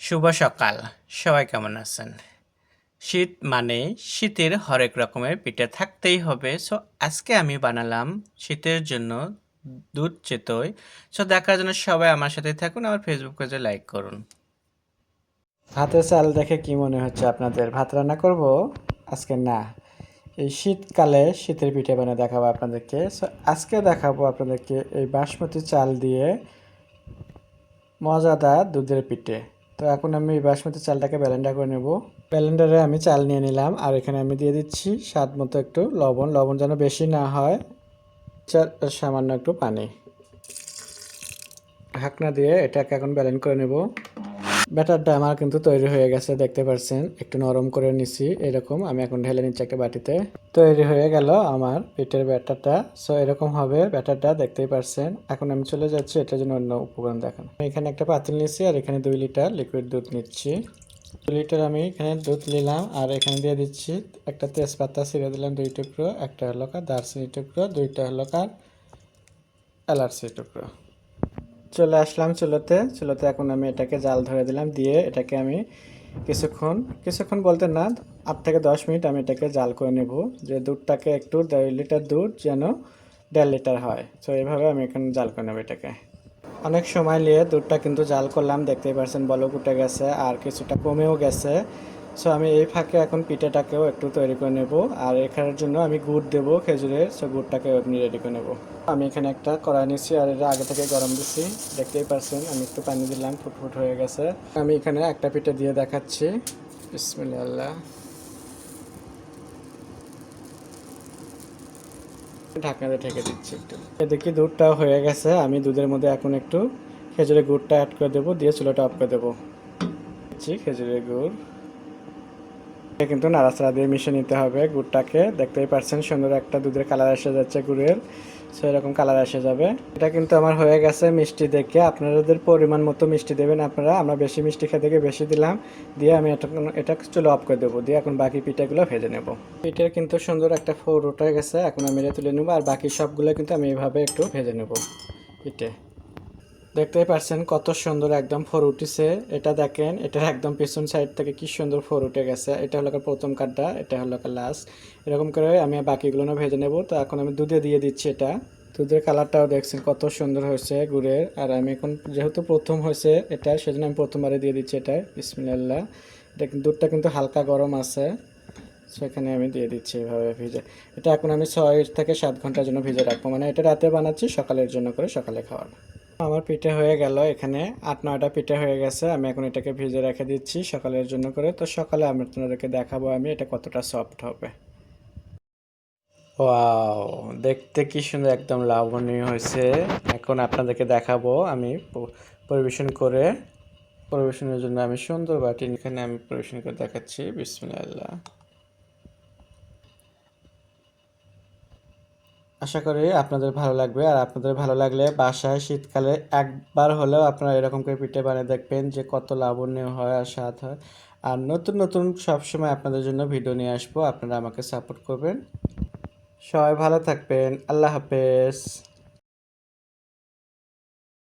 শুভ সকাল। সবাই কেমন আছেন? শীত মানে শীতের হরেক রকমের পিঠে থাকতেই হবে। সো আজকে আমি বানালাম শীতের জন্য দুধ চেতই। সো দেখার জন্য সবাই আমার সাথে থাকুন, আমার ফেসবুক পেজে লাইক করুন। ভাতের চাল দেখে কি মনে হচ্ছে আপনাদের? ভাত রান্না করব? আজকে না। এই শীতকালে শীতের পিঠে বানিয়ে দেখাবো আপনাদেরকে। সো আজকে দেখাবো আপনাদেরকে এই বাসমতি চাল দিয়ে মজাদার দুধের পিঠে। তো এখন আমি বাসমতি চালটাকে ব্যালেন্ডার করে নেব। ব্যালেন্ডারে আমি চাল নিয়ে নিলাম, আর এখানে আমি দিয়ে দিচ্ছি স্বাদ মতো একটু লবণ। লবণ যেন বেশি না হয় সামান্য একটু পানি। ঢাকনা দিয়ে এটাকে এখন ব্যালেন্ড করে নেব। ব্যাটারটা আমার কিন্তু তৈরি হয়ে গেছে, দেখতে পাচ্ছেন একটু নরম করে নিছি, এরকম। আমি এখন ঢেলে নিচ্ছি একটা বাটিতে। তৈরি হয়ে গেল আমার পিঠের ব্যাটারটা। সো এরকম হবে ব্যাটারটা, দেখতেই পাচ্ছেন এখন আমি চলে যাচ্ছি, এটার জন্য অন্য উপকরণ দেখান। এখানে একটা পাতিল নিচ্ছি আর এখানে দুই লিটার লিকুইড দুধ নিচ্ছি। দুই লিটার আমি এখানে দুধ নিলাম আর এখানে দিয়ে দিচ্ছি একটা তেজপাতা ছিঁড়ে দিলাম দুই টুকরো, একটা হলো কার দারচিনি টুকরো, দুইটা হলো কার এলাচি টুকরো। চলে আসলাম চুলোতে। চুলোতে এখন আমি এটাকে জাল ধরে দিলাম, দিয়ে এটাকে আমি কিছুক্ষণ কিছুক্ষণ বলতে না, আট থেকে দশ মিনিট আমি এটাকে জাল করে নেব, যে দুধটাকে একটু দেড় লিটার দুধ যেন দেড় লিটার হয়। তো এইভাবে আমি এখন জাল করে নেব এটাকে। অনেক সময় নিয়ে দুধটা কিন্তু জাল করলাম, দেখতেই পাচ্ছেন বলক উঠে গেছে, আর কিছুটা কমেও গেছে। সো আমি এই ফাঁকে এখন পিঠাটাকেও একটু তৈরি করে নেব, আর এখানের জন্য আমি গুড় দেবো খেজুরের সো গুড়টাকে আপনি রেডি করে নেব। আমি এখানে একটা কড়াই নিচ্ছি আর এটা আগে থেকে গরম দিচ্ছি দেখতেই পাচ্ছেন আমি একটু পানি দিলাম, ফুটফুট হয়ে গেছে। আমি এখানে একটা পিঠে দিয়ে দেখাচ্ছি। বিসমিল্লাহ। আল্লাহ ঢাকনাতে ঢেকে দিচ্ছি একটু। এদিকে দুধটাও হয়ে গেছে, আমি দুধের মধ্যে এখন একটু খেজুরের গুড়টা অ্যাড করে দেবো, দিয়ে চুলোটা অফ করে দেবো। খেজুরের গুড়। কিন্তু নাড়াচাড়া দিয়ে মিশিয়ে নিতে হবে গুড়টাকে। দেখতেই পাচ্ছেন, সুন্দর একটা দুধের কালার এসে যাচ্ছে গুড়ের। সো এরকম কালার এসে যাবে। এটা কিন্তু আমার হয়ে গেছে মিষ্টি দেখে। আপনাদের পরিমাণ মতো মিষ্টি দেবেন আপনারা। আমরা বেশি মিষ্টি খেয়ে গিয়ে বেশি দিলাম। দিয়ে আমি এটা এটা চুলো অফ করে দেবো। দিয়ে এখন বাকি পিঠাগুলো ভেজে নেব। পিঠের কিন্তু সুন্দর একটা ফোর উঠে গেছে। এখন আমি এটা তুলে নেব। আর বাকি সবগুলো কিন্তু আমি এইভাবে একটু ভেজে নেব পিঠে। দেখতেই পাচ্ছেন কত সুন্দর একদম ফোর উঠেছে। এটা দেখেন এটার একদম পেছন সাইড থেকে কি সুন্দর ফোর উঠে গেছে। এটা হলো প্রথম কাঠটা এটা হলো লাস্ট এরকম করে আমি বাকিগুলো ভেজে নেব। তো এখন আমি দুধে দিয়ে দিচ্ছি এটা। দুধের কালারটাও দেখছেন কত সুন্দর হয়েছে গুড়ের। আর আমি এখন যেহেতু প্রথম হয়েছে এটা, সেজন্য আমি প্রথমবারে দিয়ে দিচ্ছি এটা। বিসমিল্লাহ। এটা দুধটা কিন্তু হালকা গরম আছে। সেখানে আমি দিয়ে দিচ্ছি এভাবে ভিজে। এটা এখন আমি ছয় থেকে সাত ঘণ্টার জন্য ভিজে রাখব। মানে এটা রাতে বানাচ্ছি, সকালের জন্য করে সকালে খাওয়ার আমার পিঠে হয়ে গেল এখানে। আট, নয়টা পিঠে হয়ে গেছে। আমি এখন এটাকে ভিজে রেখে দিচ্ছি সকালের জন্য করে। তো সকালে আমি আপনাদেরকে দেখাবো আমি এটা কতটা সফট হবে। ওয়াও দেখতে কি সুন্দর একদম লাবণীয় হয়েছে। এখন আপনাদেরকে দেখাবো আমি পরিবেশন করে। পরিবেশনের জন্য আমি সুন্দর বাটি এখানে আমি পরিবেশন করে দেখাচ্ছি। বিসমিল্লাহ। আশা করি আপনাদের ভালো লাগবে। আর আপনাদের ভালো লাগলে বাসায় শীতকালে একবার হলেও আপনারা এরকম করে পিঠে বানিয়ে দেখবেন যে কত লাবণ্য হয় আর স্বাদ হয়। আর নতুন নতুন সবসময় আপনাদের জন্য ভিডিও নিয়ে আসব। আপনারা আমাকে সাপোর্ট করবেন। সবাই ভালো থাকবেন। আল্লাহ হাফেজ।